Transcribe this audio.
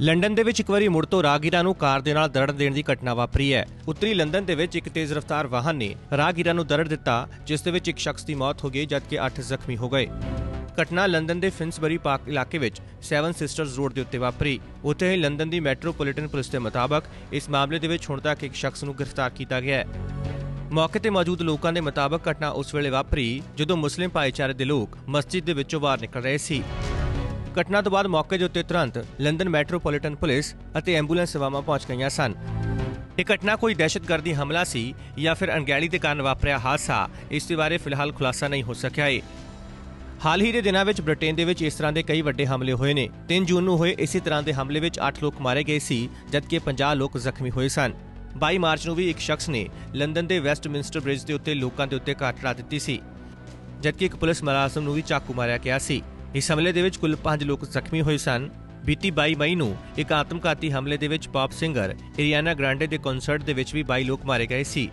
London ਦੇ ਵਿੱਚ ਇੱਕ ਵਾਰੀ ਮੁੜ ਤੋਂ ਰਾਹਗੀਰਾਂ ਨੂੰ ਕਾਰ ਦੇ ਨਾਲ ਦਰੜ ਦੇਣ ਦੀ ਘਟਨਾ ਵਾਪਰੀ ਹੈ। ਉੱਤਰੀ ਲੰਡਨ ਦੇ ਵਿੱਚ ਇੱਕ ਤੇਜ਼ ਰਫ਼ਤਾਰ ਵਾਹਨ ਨੇ ਰਾਹਗੀਰਾਂ ਨੂੰ ਦਰੜ ਦਿੱਤਾ, ਜਿਸ ਦੇ ਵਿੱਚ ਇੱਕ ਸ਼ਖਸ ਦੀ ਮੌਤ ਹੋ ਗਈ, ਜਦਕਿ 8 ਜ਼ਖਮੀ ਹੋ ਗਏ। ਘਟਨਾ ਲੰਡਨ ਦੇ ਫਿੰਸਬਰੀ ਪਾਰਕ ਇਲਾਕੇ ਵਿੱਚ ਸੈਵਨ ਸਿਸਟਰਸ ਰੋਡ ਦੇ ਉੱਤੇ ਵਾਪਰੀ। ਉੱਥੇ ਹੀ ਲੰਡਨ ਦੀ ਮੈਟਰੋਪੋਲੀਟਨ ਪੁਲਿਸ ਦੇ ਮੁਤਾਬਕ ਇਸ ਮਾਮਲੇ ਦੇ ਵਿੱਚ ਹੁਣ ਤੱਕ ਇੱਕ ਸ਼ਖਸ ਨੂੰ ਗ੍ਰਿਫਤਾਰ ਕੀਤਾ ਗਿਆ ਹੈ। ਮੌਕੇ ਤੇ ਮੌਜੂਦ ਲੋਕਾਂ ਦੇ ਮੁਤਾਬਕ ਘਟਨਾ ਉਸ ਵੇਲੇ ਵਾਪਰੀ, ਜਦੋਂ ਮੁਸਲਿਮ ਭਾਈਚਾਰੇ ਦੇ ਲੋਕ ਮਸਜਿਦ ਦੇ ਵਿੱਚੋਂ ਬਾਹਰ ਨਿਕਲ ਰਹੇ ਸੀ। ਘਟਨਾ ਤੋਂ ਬਾਅਦ ਮੌਕੇ ਦੇ ਉੱਤੇ ਤੁਰੰਤ ਲੰਡਨ ਮੈਟਰੋਪੋਲੀਟਨ ਪੁਲਿਸ ਅਤੇ ਐਂਬੂਲੈਂਸ ਸੇਵਾਵਾਂ ਪਹੁੰਚ ਗਈਆਂ ਸਨ। ਇਹ ਘਟਨਾ ਕੋਈ ਦਹਿਸ਼ਤਗਰਦੀ ਹਮਲਾ ਸੀ ਜਾਂ ਫਿਰ ਅਣਗਹਿਲੀ ਦੇ ਕਾਰਨ ਵਾਪਰਿਆ ਹਾਦਸਾ, ਇਸ ਦੇ ਬਾਰੇ ਫਿਲਹਾਲ ਖੁਲਾਸਾ ਨਹੀਂ ਹੋ ਸਕਿਆ ਹੈ ਹਾਲ ਹੀ ਦੇ ਦਿਨਾਂ ਵਿੱਚ ਬ੍ਰਿਟੇਨ ਦੇ ਵਿੱਚ ਇਸ ਤਰ੍ਹਾਂ ਦੇ ਕਈ ਵੱਡੇ ਹਮਲੇ ਹੋਏ ਨੇ। 3 ਜੂਨ ਨੂੰ ਹੋਏ ਇਸੇ ਤਰ੍ਹਾਂ ਦੇ ਹਮਲੇ ਵਿੱਚ 8 ਲੋਕ ਮਾਰੇ ਗਏ ਸੀ, ਜਦਕਿ 50 ਲੋਕ ਜ਼ਖਮੀ ਹੋਏ ਸਨ। 22 ਮਾਰਚ ਨੂੰ ਵੀ ਇੱਕ ਸ਼ਖਸ ਨੇ ਲੰਡਨ ਦੇ ਵੈਸਟਮਿੰਸਟਰ ਬ੍ਰਿਜ ਦੇ ਉੱਤੇ ਲੋਕਾਂ ਦੇ ਉੱਤੇ ਘਾਟ ਲਾ ਦਿੱਤੀ ਸੀ, ਜਦਕਿ ਇੱਕ ਪੁਲਿਸ ਮੁਲਾਜ਼ਮ ਨੂੰ ਵੀ ਚਾਕੂ ਮਾਰਿਆ ਗਿਆ ਸੀ। ਇਸ ਹਮਲੇ ਦੇ ਵਿੱਚ ਕੁੱਲ 5 ਲੋਕ ਜ਼ਖਮੀ ਹੋਏ ਸਨ। ਬੀਤੀ 22 ਮਈ ਨੂੰ ਇੱਕ ਆਤਮਘਾਤੀ ਹਮਲੇ ਦੇ ਵਿੱਚ ਪੌਪ ਸਿੰਗਰ ਇਰੀਆਨਾ ਗ੍ਰਾਂਡੇ ਦੇ ਕਨਸਰਟ ਦੇ ਵਿੱਚ ਵੀ 22 ਲੋਕ ਮਾਰੇ ਗਏ ਸੀ।